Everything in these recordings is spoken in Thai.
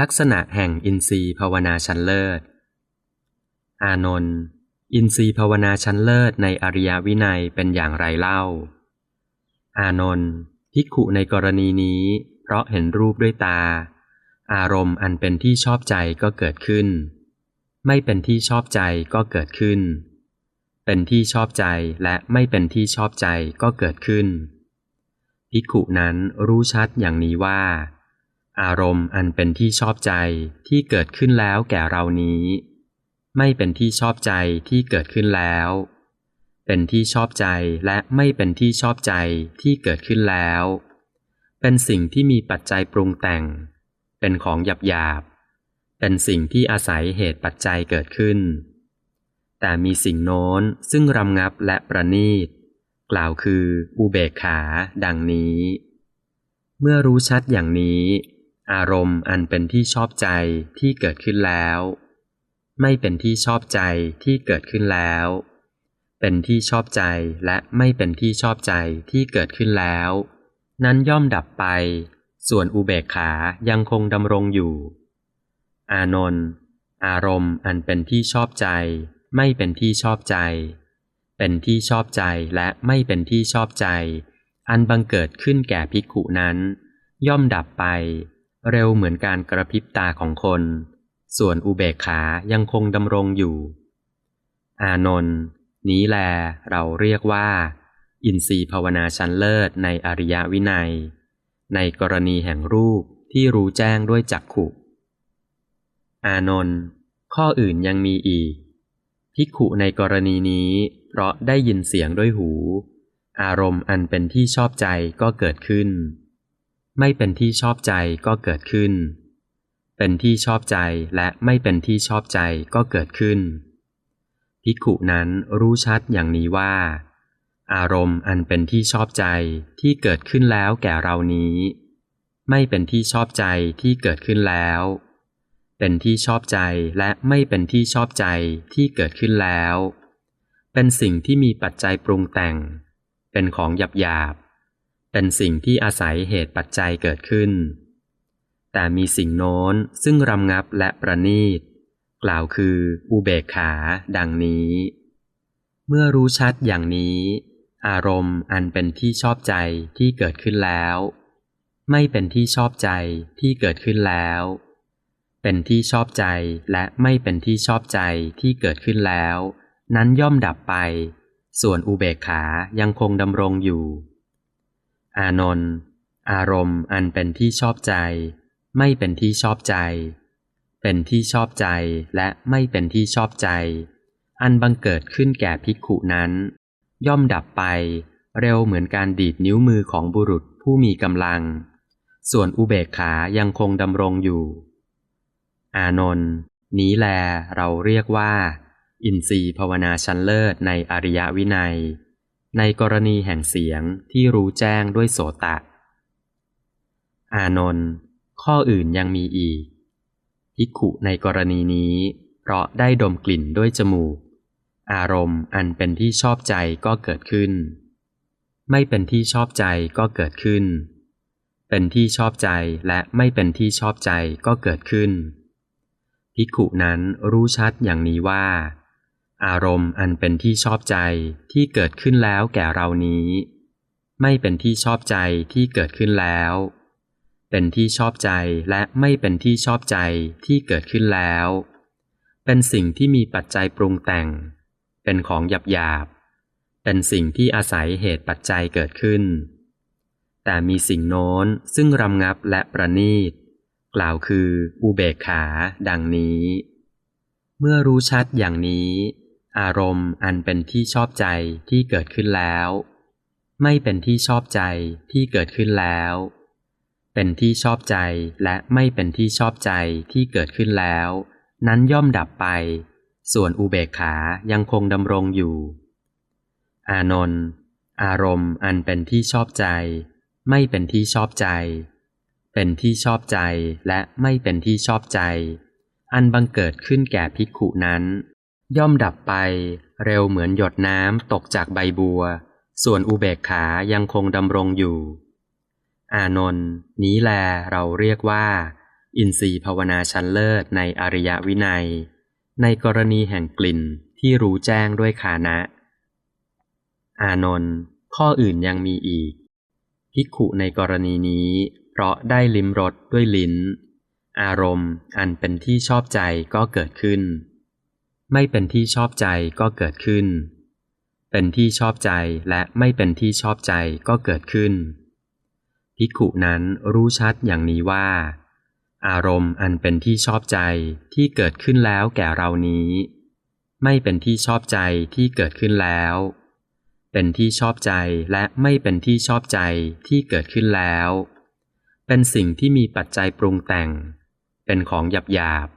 ลักษณะแห่งอินทรีย์ภาวนาชั้นเลิศ อานนท์อินทรีย์ภาวนาชั้นเลิศในอริยวินัยเป็นอย่างไรเล่า อานนท์ภิกขุในกรณีนี้ เพราะเห็นรูปด้วยตา อารมณ์อันเป็นที่ชอบใจก็เกิดขึ้น ไม่เป็นที่ชอบใจก็เกิดขึ้น เป็นที่ชอบใจและไม่เป็นที่ชอบใจก็เกิดขึ้น ภิกขุนั้นรู้ชัดอย่างนี้ว่า อารมณ์อันเป็นที่ชอบใจที่เกิดขึ้นแล้วแก่เรานี้ ไม่เป็นที่ชอบใจที่เกิดขึ้นแล้ว เป็นที่ชอบใจและไม่เป็นที่ชอบใจที่เกิดขึ้นแล้ว เป็นสิ่งที่มีปัจจัยปรุงแต่ง เป็นของหยาบหยาบเป็นสิ่งที่อาศัยเหตุปัจจัยเกิดขึ้น แต่มีสิ่งโน้นซึ่งรำงับและประณีต กล่าวคืออุเบกขาดังนี้ เมื่อรู้ชัดอย่างนี้ อารมณ์อันเป็นที่ชอบใจที่เกิดขึ้นแล้ว ไม่เป็นที่ชอบใจที่เกิดขึ้นแล้ว เป็นที่ชอบใจและไม่เป็นที่ชอบใจที่เกิดขึ้นแล้ว นั้นย่อมดับไป ส่วนอุเบกขายังคงดำรงอยู่ อานนท์อารมณ์อันเป็นที่ชอบใจ ไม่เป็นที่ชอบใจ เป็นที่ชอบใจและไม่เป็นที่ชอบใจ อันบังเกิดขึ้นแก่ภิกขุนั้น ย่อมดับไป เร็วเหมือนการกระพริบตาของคน ส่วนอุเบกขายังคงดำรงอยู่ อานนท์นี้แลเราเรียกว่า อินทรีย์ภาวนาชั้นเลิศในอริยวินัย ในกรณีแห่งรูปที่รู้แจ้งด้วยจักขุอานนท์ข้ออื่นยังมีอีกภิกขุในกรณีนี้ เพราะได้ยินเสียงด้วยหู อารมณ์อันเป็นที่ชอบใจก็เกิดขึ้น ไม่เป็นที่ชอบใจก็เกิดขึ้น เป็นที่ชอบใจและไม่เป็นที่ชอบใจก็เกิดขึ้น ภิกขุนั้นรู้ชัดอย่างนี้ว่า อารมณ์อันเป็นที่ชอบใจที่เกิดขึ้นแล้วแก่เรานี้ ไม่เป็นที่ชอบใจที่เกิดขึ้นแล้ว เป็นที่ชอบใจและไม่เป็นที่ชอบใจที่เกิดขึ้นแล้ว เป็นสิ่งที่มีปัจจัยปรุงแต่ง เป็นของหยาบหยาบ เป็นสิ่งที่อาศัยเหตุปัจจัยเกิดขึ้น แต่มีสิ่งโน้นซึ่งรำงับและประณีต กล่าวคืออุเบกขา ดังนี้ เมื่อรู้ชัดอย่างนี้ อารมณ์อันเป็นที่ชอบใจที่เกิดขึ้นแล้ว ไม่เป็นที่ชอบใจที่เกิดขึ้นแล้ว เป็นที่ชอบใจและไม่เป็นที่ชอบใจที่เกิดขึ้นแล้ว นั้นย่อมดับไป ส่วนอุเบกขายังคงดำรงอยู่ อานนท์อารมณ์อันเป็นที่ชอบใจ ไม่เป็นที่ชอบใจ เป็นที่ชอบใจและไม่เป็นที่ชอบใจ อันบังเกิดขึ้นแก่ภิกขุนั้น ย่อมดับไป เร็วเหมือนการดีดนิ้วมือของบุรุษผู้มีกำลัง ส่วนอุเบกขายังคงดำรงอยู่ อานนท์นี้แลเราเรียกว่า อินทรีย์ภาวนาชั้นเลิศในอริยวินัย ในกรณีแห่งเสียงที่รู้แจ้งด้วยโสตะ อานนท์ข้ออื่นยังมีอีกภิกขุในกรณีนี้ เพราะได้ดมกลิ่นด้วยจมูก อารมณ์อันเป็นที่ชอบใจก็เกิดขึ้น ไม่เป็นที่ชอบใจก็เกิดขึ้น เป็นที่ชอบใจและไม่เป็นที่ชอบใจก็เกิดขึ้นภิกขุนั้นรู้ชัดอย่างนี้ว่า อารมณ์อันเป็นที่ชอบใจที่เกิดขึ้นแล้วแก่เรานี้ ไม่เป็นที่ชอบใจที่เกิดขึ้นแล้ว เป็นที่ชอบใจและไม่เป็นที่ชอบใจที่เกิดขึ้นแล้ว เป็นสิ่งที่มีปัจจัยปรุงแต่ง เป็นของหยาบหยาบเป็นสิ่งที่อาศัยเหตุปัจจัยเกิดขึ้น แต่มีสิ่งโน้นซึ่งรำงับและประณีต กล่าวคืออุเบกขาดังนี้ เมื่อรู้ชัดอย่างนี้ อารมณ์อันเป็นที่ชอบใจที่เกิดขึ้นแล้ว ไม่เป็นที่ชอบใจที่เกิดขึ้นแล้ว เป็นที่ชอบใจและไม่เป็นที่ชอบใจที่เกิดขึ้นแล้ว นั้นย่อมดับไป ส่วนอุเบกขายังคงดำรงอยู่ อานนท์อารมณ์อันเป็นที่ชอบใจ ไม่เป็นที่ชอบใจ เป็นที่ชอบใจและไม่เป็นที่ชอบใจ อันบังเกิดขึ้นแก่ภิกขุนั้น ย่อมดับไปเร็วเหมือนหยดน้ำตกจากใบบัว ส่วนอุเบกขายังคงดำรงอยู่ อานนท์นี้แลเราเรียกว่า อินทรีย์ภาวนาชั้นเลิศในอริยวินัย ในกรณีแห่งกลิ่นที่รู้แจ้งด้วยคานะ อานนท์ข้ออื่นยังมีอีกภิกขุในกรณีนี้ เพราะได้ลิ้มรสด้วยลิ้น อารมณ์อันเป็นที่ชอบใจก็เกิดขึ้น ไม่เป็นที่ชอบใจก็เกิดขึ้น เป็นที่ชอบใจและไม่เป็นที่ชอบใจก็เกิดขึ้น ภิกขุนั้นรู้ชัดอย่างนี้ว่า อารมณ์อันเป็นที่ชอบใจที่เกิดขึ้นแล้วแก่เรานี้ ไม่เป็นที่ชอบใจที่เกิดขึ้นแล้ว เป็นที่ชอบใจและไม่เป็นที่ชอบใจที่เกิดขึ้นแล้ว เป็นสิ่งที่มีปัจจัยปรุงแต่ง เป็นของหยาบหยาบ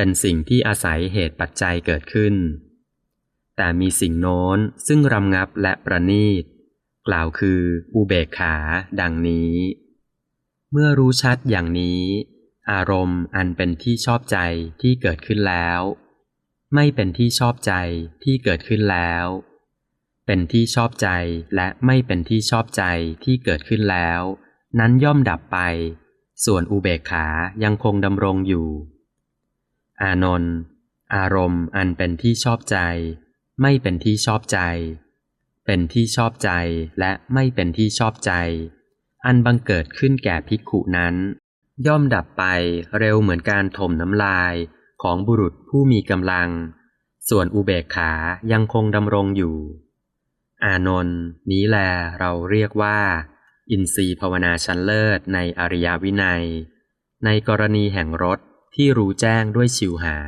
เป็นสิ่งที่อาศัยเหตุปัจจัยเกิดขึ้น แต่มีสิ่งโน้นซึ่งรำงับและประณีต กล่าวคืออุเบกขาดังนี้ เมื่อรู้ชัดอย่างนี้ อารมณ์อันเป็นที่ชอบใจที่เกิดขึ้นแล้ว ไม่เป็นที่ชอบใจที่เกิดขึ้นแล้ว เป็นที่ชอบใจและไม่เป็นที่ชอบใจที่เกิดขึ้นแล้ว นั้นย่อมดับไป ส่วนอุเบกขายังคงดำรงอยู่ อานนท์อารมณ์อันเป็นที่ชอบใจ ไม่เป็นที่ชอบใจ เป็นที่ชอบใจและไม่เป็นที่ชอบใจ อันบังเกิดขึ้นแก่ภิกขุนั้น ย่อมดับไปเร็วเหมือนการถมน้ำลายของบุรุษผู้มีกำลัง ส่วนอุเบกขายังคงดำรงอยู่ อานนท์นี้แลเราเรียกว่า อินทรีย์ภาวนาชั้นเลิศในอริยวินัย ในกรณีแห่งรถ ที่รู้แจ้งด้วยชิวหา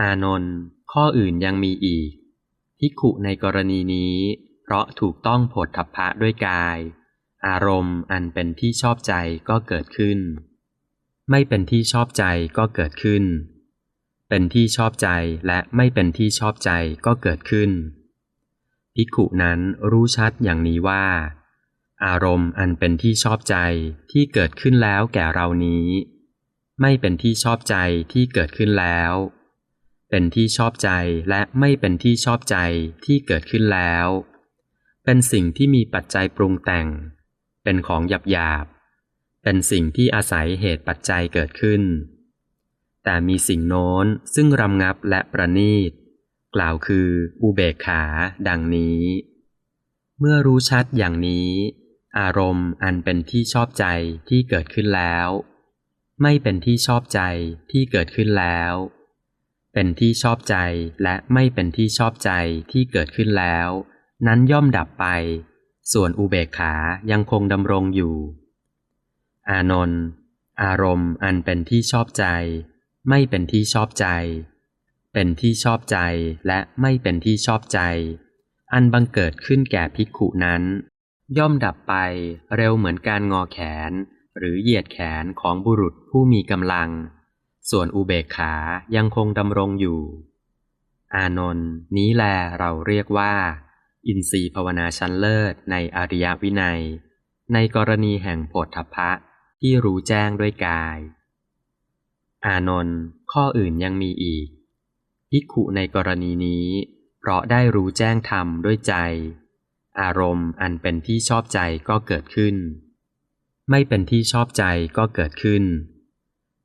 อานนท์ข้ออื่นยังมีอีกภิกขุในกรณีนี้ เพราะถูกต้องผฏฐัพพะด้วยกาย อารมณ์อันเป็นที่ชอบใจก็เกิดขึ้น ไม่เป็นที่ชอบใจก็เกิดขึ้น เป็นที่ชอบใจและไม่เป็นที่ชอบใจก็เกิดขึ้นภิกขุนั้นรู้ชัดอย่างนี้ว่า อารมณ์อันเป็นที่ชอบใจที่เกิดขึ้นแล้วแก่เรานี้ ไม่เป็นที่ชอบใจที่เกิดขึ้นแล้ว เป็นที่ชอบใจและไม่เป็นที่ชอบใจที่เกิดขึ้นแล้ว เป็นสิ่งที่มีปัจจัยปรุงแต่ง เป็นของหยาบหยาบ เป็นสิ่งที่อาศัยเหตุปัจจัยเกิดขึ้น แต่มีสิ่งโน้นซึ่งรำงับและประณีต กล่าวคืออุเบกขา ดังนี้ เมื่อรู้ชัดอย่างนี้ อารมณ์อันเป็นที่ชอบใจที่เกิดขึ้นแล้ว ไม่เป็นที่ชอบใจที่เกิดขึ้นแล้ว เป็นที่ชอบใจและไม่เป็นที่ชอบใจที่เกิดขึ้นแล้ว นั้นย่อมดับไป ส่วนอุเบกขายังคงดำรงอยู่ อานนท์อารมณ์อันเป็นที่ชอบใจ ไม่เป็นที่ชอบใจ เป็นที่ชอบใจและไม่เป็นที่ชอบใจ อันบังเกิดขึ้นแก่ภิกขุนั้น ย่อมดับไปเร็วเหมือนการงอแขน หรือเหยียดแขนของบุรุษผู้มีกำลัง ส่วนอุเบกขายังคงดำรงอยู่ อานนท์นี้แลเราเรียกว่า อินทรีย์ภาวนาชั้นเลิศในอริยวินัย ในกรณีแห่งโผฏฐัพะที่รู้แจ้งด้วยกาย อานนท์ข้ออื่นยังมีอีกภิกขุในกรณีนี้ เพราะได้รู้แจ้งธรรมด้วยใจ อารมณ์อันเป็นที่ชอบใจก็เกิดขึ้น ไม่เป็นที่ชอบใจก็เกิดขึ้น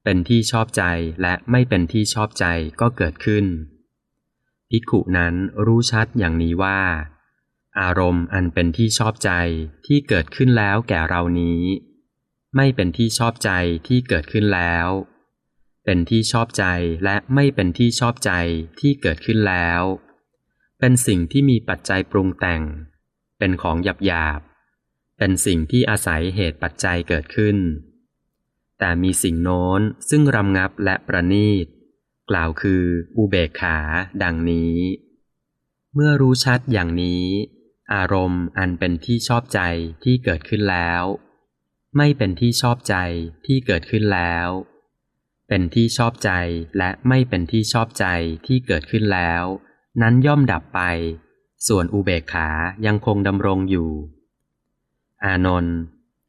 เป็นที่ชอบใจและไม่เป็นที่ชอบใจก็เกิดขึ้น ภิกขุนั้นรู้ชัดอย่างนี้ว่า อารมณ์อันเป็นที่ชอบใจที่เกิดขึ้นแล้วแก่เรานี้ ไม่เป็นที่ชอบใจที่เกิดขึ้นแล้ว เป็นที่ชอบใจและไม่เป็นที่ชอบใจที่เกิดขึ้นแล้ว เป็นสิ่งที่มีปัจจัยปรุงแต่ง เป็นของหยาบหยาบ เป็นสิ่งที่อาศัยเหตุปัจจัยเกิดขึ้น แต่มีสิ่งโน้นซึ่งรำงับและประณีต กล่าวคืออุเบกขา ดังนี้ เมื่อรู้ชัดอย่างนี้ อารมณ์อันเป็นที่ชอบใจที่เกิดขึ้นแล้ว ไม่เป็นที่ชอบใจที่เกิดขึ้นแล้ว เป็นที่ชอบใจและไม่เป็นที่ชอบใจที่เกิดขึ้นแล้ว นั้นย่อมดับไป ส่วนอุเบกขายังคงดำรงอยู่ อานนท์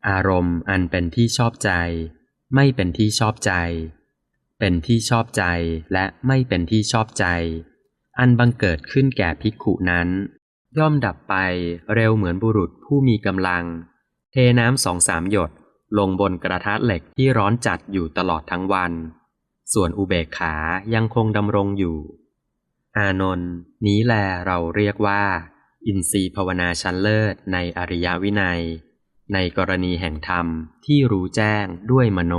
อารมณ์อันเป็นที่ชอบใจ ไม่เป็นที่ชอบใจ เป็นที่ชอบใจและไม่เป็นที่ชอบใจ อันบังเกิดขึ้นแก่ภิกขุนั้น ย่อมดับไปเร็วเหมือนบุรุษผู้มีกำลัง เทน้ำสองสามหยดลงบนกระทะเหล็กที่ร้อนจัดอยู่ตลอดทั้งวัน ส่วนอุเบกขายังคงดำรงอยู่ อานนท์นี้แลเราเรียกว่า อินทรีย์ภาวนาชั้นเลิศในอริยวินัย ในกรณีแห่งธรรมที่รู้แจ้งด้วยมโน